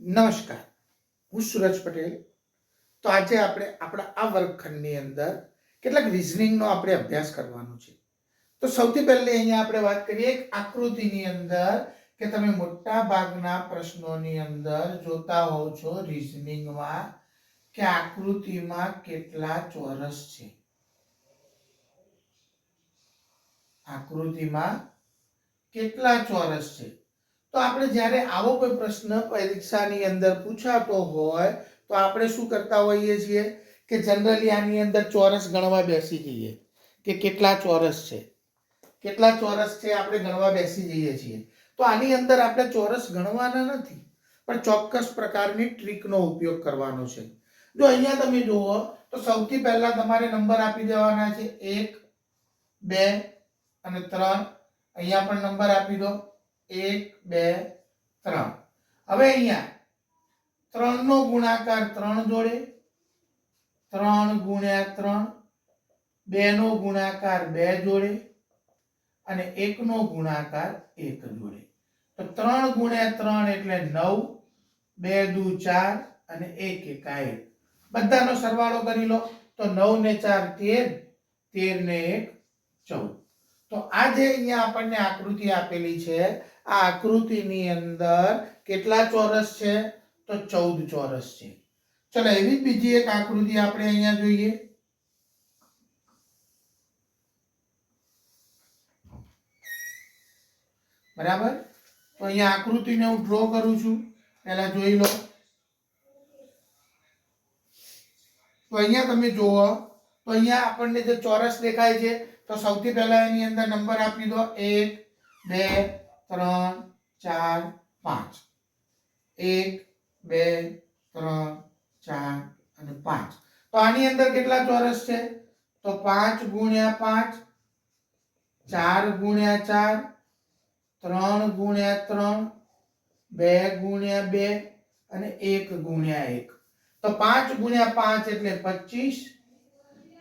નમસ્કાર. હું સુરજ પટેલ. તો આજે આપણે આપણા આ વર્ગખંડની અંદર કેટલાક રિઝનિંગનો આપણે અભ્યાસ કરવાનો છે. તો સૌથી પહેલી અહીંયા આપણે વાત કરીએ એક આકૃતિની અંદર કે તમે મોટા ભાગના પ્રશ્નોની અંદર જોતા હોવ છો રિઝનિંગમાં કે આકૃતિમાં કેટલા ચોરસ છે. આકૃતિમાં કેટલા ચોરસ છે? તો આપણે જ્યારે આવો કોઈ પ્રશ્ન પરીક્ષાની અંદર પૂછાતો હોય, તો આપણે શું કરતા હોઈએ છીએ? કે જનરલી આની અંદર ચોરસ ગણવા બેસી જઈએ. કે કેટલા ચોરસ છે? કેટલા ચોરસ છે આપણે ગણવા બેસી જઈએ છીએ? તો આની અંદર આપણે ચોરસ ગણવાના નથી, પણ ચોક્કસ પ્રકારની ટ્રીકનો ઉપયોગ કરવાનો છે. જો અહીંયા તમે જુઓ, તો સૌથી પહેલા તમારે નંબર આપી દેવાના છે એક, બે અને ત્રણ. અહીંયા પણ નંબર આપી દો. એક, બે, ત્રણ. હવે અહીંયા ત્રણનો ગુણાકાર ત્રણ જોડે, ત્રણ ગુણ્યા ત્રણ, બેનો ગુણાકાર બે જોડે અને એકનો ગુણાકાર એક જોડે. તો ત્રણ ગુણ્યા ત્રણ એટલે નવ, બે દુ ચાર અને એક એકા બધાનો સરવાળો કરી લો. તો નવ ને ચાર તેર તેર ને એક ચૌદ. તો આ જે અહીંયા આપણને આકૃતિ આપેલી છે આ આકૃતિની અંદર કેટલા ચોરસ છે? તો ચૌદ ચોરસ છે. ચલો, એવી બીજી એક આકૃતિ આપણે અહીંયા જોઈએ. બરાબર? તો અહીંયા આકૃતિને હું ડ્રો કરું છું. પહેલા જોઈ લો. તો અહીંયા તમે જુઓ. તો અહીંયા આપણને જે ચોરસ દેખાય છે, તો સૌથી પહેલા એની અંદર નંબર આપી દો. એક, બે ત્રણ, ચાર, પાંચ. એક, બે, ત્રણ, ચાર અને પાંચ. તો આની અંદર કેટલા ચોરસ છે? તો પાંચ ગુણ્યા પાંચ, ચાર ગુણ્યા ચાર, ત્રણ ગુણ્યા ત્રણ, બે ગુણ્યા બે અને એક ગુણ્યા એક. તો પાંચ ગુણ્યા પાંચ એટલે પચીસ,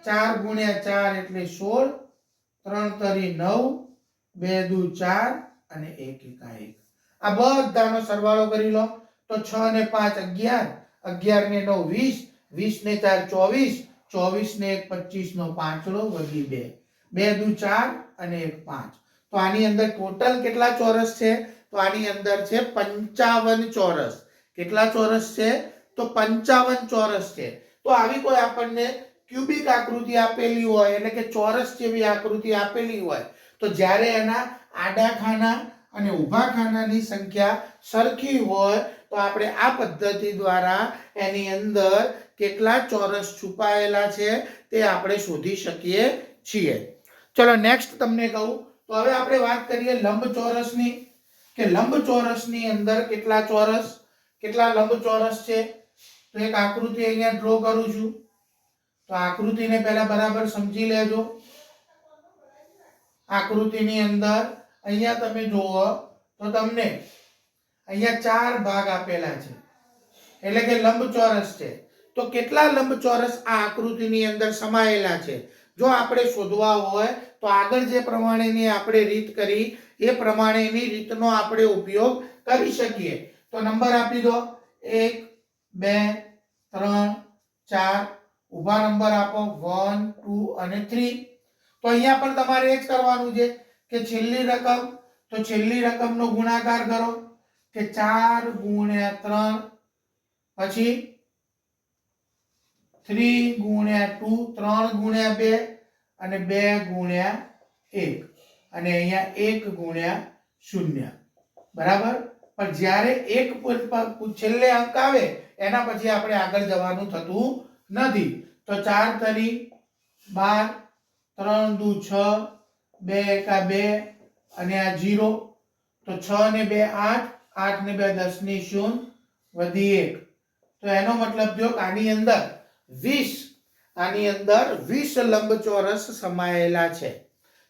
ચાર ગુણ્યા ચાર એટલે સોળ, ત્રણ તરી નવ, બે દુ ચાર અને એક એકા આ બધાનો સરવાળો કરી લો. તો છ ને પાંચ અગિયાર. અગિયાર ને નવ વીસ. વીસ ને ચાર ચોવીસ. ચોવીસ ને એક પચીસ નો પાંચડો વધી બે. બે દુ ચાર અને એક પાંચ. તો આની અંદર ટોટલ કેટલા ચોરસ છે? તો આની અંદર છે પંચાવન ચોરસ. કેટલા ચોરસ છે? તો પંચાવન ચોરસ છે. તો આવી કોઈ આપણને ક્યુબિક આકૃતિ આપેલી હોય, એટલે કે ચોરસ જેવી આકૃતિ આપેલી હોય તો જ્યારે એના આડા ખાના અને ઊભા ખાનાની સંખ્યા સરખી હોય, તો આપણે આ પદ્ધતિ દ્વારા એની અંદર કેટલા ચોરસ છુપાયેલા છે તે આપણે શોધી શકીએ છીએ. ચલો નેક્સ્ટ તમને કહું. તો હવે આપણે વાત કરીએ લંબચોરસની. કે લંબચોરસની અંદર કેટલા ચોરસ, કેટલા લંબચોરસ છે? તો એક આકૃતિ અહીંયા ડ્રો કરું છું. તો આકૃતિને પહેલા બરાબર સમજી લેજો. આકૃતિની અંદર અહીંયા તમે જુઓ તો તમને અહીંયા ચાર ભાગ આપેલા છે. એટલે કે લંબચોરસ છે. તો કેટલા લંબચોરસ આ આકૃતિની અંદર સમાયેલા છે? જો આપણે શોધવા હોય તો આગળ જે પ્રમાણેની આપણે રીત કરી, એ પ્રમાણેની રીતનો આપણે ઉપયોગ કરી શકીએ. તો નંબર આપી દો. એક, બે, ત્રણ, ચાર. ઊભા નંબર આપો. વન, ટુ અને થ્રી. તો અહીંયા પણ તમારે એ જ કરવાનું છે કે છેલ્લી રકમ, તો છેલ્લી રકમનો ગુણાકાર કરો કે ચાર ગુણ્યા ત્રણ, પછી થ્રી ગુણ્યા ટુ, ત્રણ ગુણ્યા બે અને બે ગુણ્યા એક. અને અહીંયા એક ગુણ્યા શૂન્ય. બરાબર? પણ જ્યારે એક છેલ્લે અંક આવે, એના પછી આપણે આગળ જવાનું થતું નથી. તો ચાર તરી બાર ત્રણ દુ છ, બે એકા બે અને આ જીરો. તો છ ને બે આઠ આઠ ને બે દસની શૂન્ય વધી એક. તો એનો મતલબ જો આની અંદર વીસ, આની અંદર વીસ લંબચોરસ સમાયેલા છે.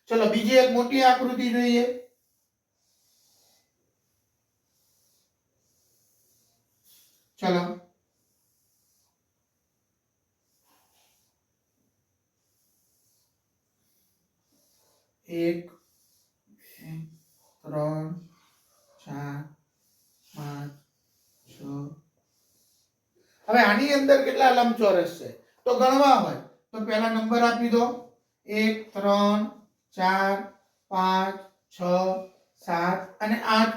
ચલો બીજી એક મોટી આકૃતિ જોઈએ. ચલો. એક, ત્રણ, ચાર, પાંચ, છ. હવે આની અંદર કેટલા લંબચોરસ છે? તો ગણવા હોય, તો પહેલા નંબર આપી દો. એક, ત્રણ, ચાર, પાંચ, છ, સાત અને આઠ.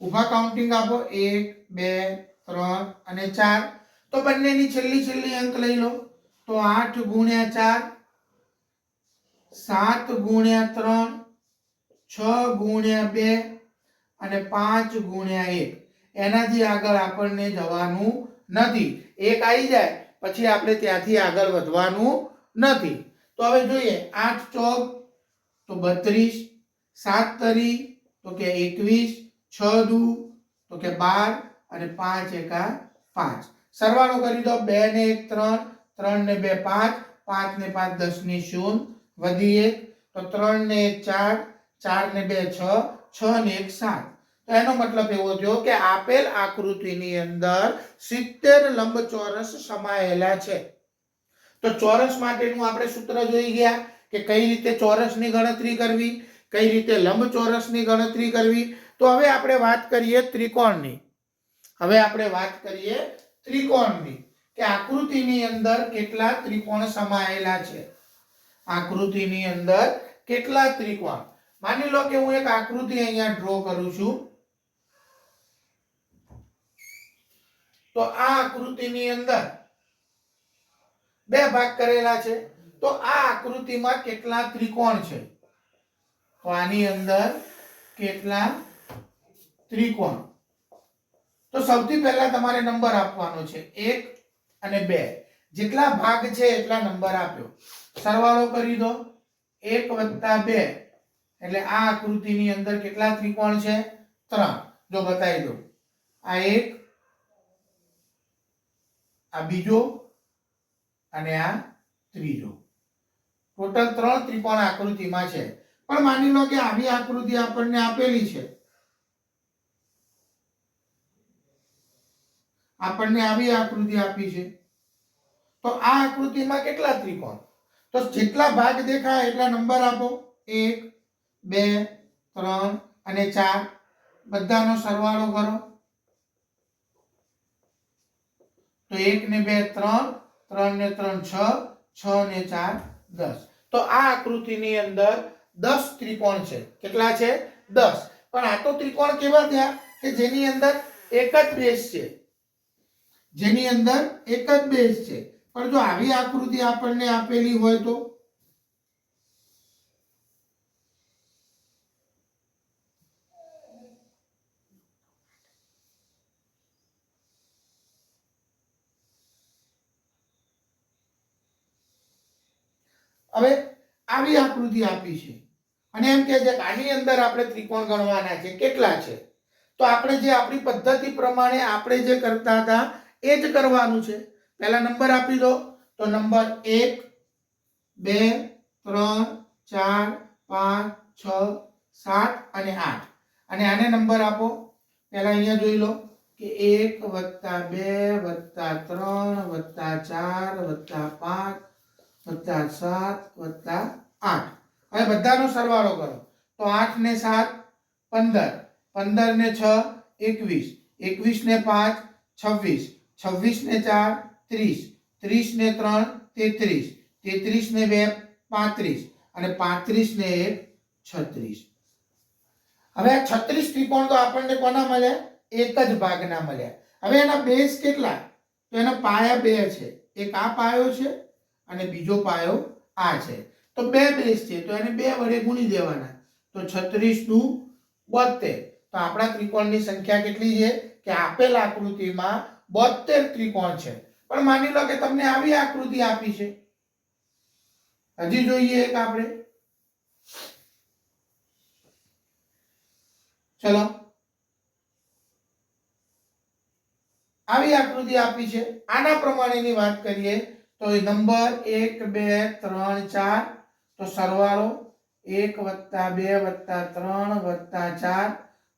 ઊભા કાઉન્ટિંગ આપો. એક, બે, ત્રણ અને ચાર. તો બંનેની છેલ્લી છેલ્લી અંક લઈ લો. તો આઠ ગુણ્યા ચાર સાત ગુણ્યા ત્રણ, છ ગુણ્યા બે અને પાંચ ગુણ્યા એક. એનાથી આગળ આપણને જવાનું નથી. એક આવી જાય, પછી આપણે ત્યાંથી આગળ વધવાનું નથી. તો હવે જોઈએ, આઠ ચોક, તો બત્રીસ. સાત તરી, તો કે એકવીસ. છ દુ, તો કે બાર. અને પાંચ એકા પાંચ. સરવાળો કરી દો, બે ને એક ત્રણ ત્રણ ને બે પાંચ પાંચ ને પાંચ દસની શૂન્ય. વધી એક તો ત્રણ ને ચાર ચાર ને બે, છ છ ને એક, સાત. તો એનો મતલબ એવો થયો કે આપેલ આકૃતિની અંદર સિત્તેર લંબચોરસ સમાયેલા છે. તો ચોરસ માટેનું આપણે સૂત્ર જોઈ ગયા કે કઈ રીતે ચોરસની ગણતરી કરવી, કઈ રીતે લંબચોરસની ગણતરી કરવી. તો હવે આપણે વાત કરીએ ત્રિકોણની. હવે આપણે વાત કરીએ ત્રિકોણની, કે આકૃતિની અંદર કેટલા ત્રિકોણ સમાયેલા છે. આકૃતિની અંદર કેટલા ત્રિકોણ? માની લો કે હું એક આકૃતિ અહીંયા ડ્રો કરું છું. તો આ આકૃતિની અંદર બે ભાગ કરેલા છે. તો આ આકૃતિમાં કેટલા ત્રિકોણ છે? તો આની અંદર કેટલા ત્રિકોણ? તો સૌથી પહેલા તમારે નંબર આપવાનો છે એક અને બે. જેટલા ભાગ છે એટલા નંબર આપ્યો. સરવાળો કરી દો. એક વત્તા બે. એટલે આ આકૃતિની અંદર કેટલા ત્રિકોણ છે? ત્રણ. જો બતાવી દો આ એક, આ બીજો અને આ ત્રીજો. ટોટલ ત્રણ ત્રિકોણ આકૃતિમાં છે. પણ માની લો કે આવી આકૃતિ આપણને આપેલી છે. આપણને આવી આકૃતિ આપી છે. તો આ આકૃતિમાં કેટલા ત્રિકોણ? તો જેટલા ભાગ દેખાય એટલા નંબર આપો. એક, બે, ત્રણ અને ચાર. બધાનો સરવાળો કરો. તો એક ને બે ત્રણ ત્રણ ને ત્રણ છ છ ને ચાર, દસ. તો આ આકૃતિની અંદર દસ ત્રિકોણ છે. કેટલા છે? દસ. પણ આ તો ત્રિકોણ કેવા થયા? કે જેની અંદર એક જ બેઝ છે. જેની અંદર એક જ બેઝ છે. પણ જો આવી આકૃતિ આપણને આપેલી હોય તો? હવે આવી આકૃતિ આપી છે. અને એમ કે છે કે આની અંદર આપણે ત્રિકોણ ગણવાના છે. કેટલા છે? તો આપણે જે આપણી પદ્ધતિ પ્રમાણે આપણે જે કરતા હતા એ જ કરવાનું છે. પહેલા નંબર આપી દો. તો નંબર એક, બે, ત્રણ, ચાર, પાંચ, છ, સાત અને આઠ. અને આને નંબર આપો. પહેલા અહીંયા જોઈ લો કે એક વત્તા બે વત્તા ત્રણ વત્તા ચાર વત્તા પાંચ વત્તા સાત વત્તા આઠ. હવે બધાનો સરવાળો કરો. તો આઠ ને સાત, પંદર. પંદર ને છ, એકવીસ. એકવીસ ને પાંચ, છવ્વીસ. છવ્વીસ ને ચાર ત્રીસ. ત્રીસ ને ત્રણ, તેત્રીસ. તેત્રીસ ને બે, પાંત્રીસ. અને પાંત્રીસ ને એક, છત્રીસ. હવે આ છત્રીસ ત્રિકોણ તો આપણને કોના મળ્યા? એક જ ભાગના મળ્યા. હવે એના બેઝ કેટલા? તો એના પાયા બે છે. એક આ પાયો છે અને બીજો પાયો આ છે. તો બે બેઝ છે. તો એને બે વડે ગુણી દેવાના. તો છત્રીસ દુ બોતેર તો આપણા ત્રિકોણની સંખ્યા કેટલી છે? કે આપેલ આકૃતિમાં બોતેર ત્રિકોણ છે. પણ માની લો કે તમને આવી આકૃતિ આપી છે. હજી જોઈએ એક આપણે. ચલો. આવી આકૃતિ આપી છે. આના પ્રમાણેની વાત કરીએ તો નંબર એક, બે, ત્રણ, ચાર. તો સરવાળો એક વત્તા બે વત્તા ત્રણ વત્તા ચાર.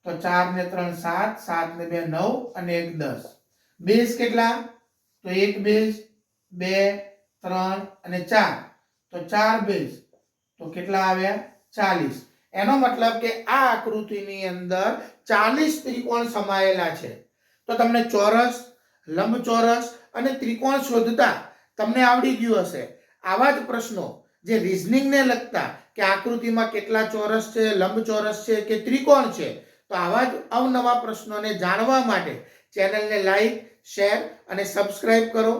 તો ચાર ને ત્રણ સાત સાત ને બે નવ અને એક દસ. બેઝ કેટલા? તો એક બેઝ, બે, ત્રણ અને ચાર. તો ચાર બેઝ. તો કેટલા આવ્યા? ચાલીસ. એનો મતલબ કે આ આકૃતિની અંદર ચાલીસ ત્રિકોણ સમાયેલા છે. તો તમને ચોરસ, લંબચોરસ અને ત્રિકોણ શોધતા તમને આવડી ગયું હશે. આવા જ પ્રશ્નો જે રિઝનિંગને લગતા કે આકૃતિમાં કેટલા ચોરસ છે, લંબચોરસ છે કે ત્રિકોણ છે, તો આવા જ અવનવા પ્રશ્નોને જાણવા માટે ચેનલને લાઈક શેર અને સબસ્ક્રાઈબ કરો.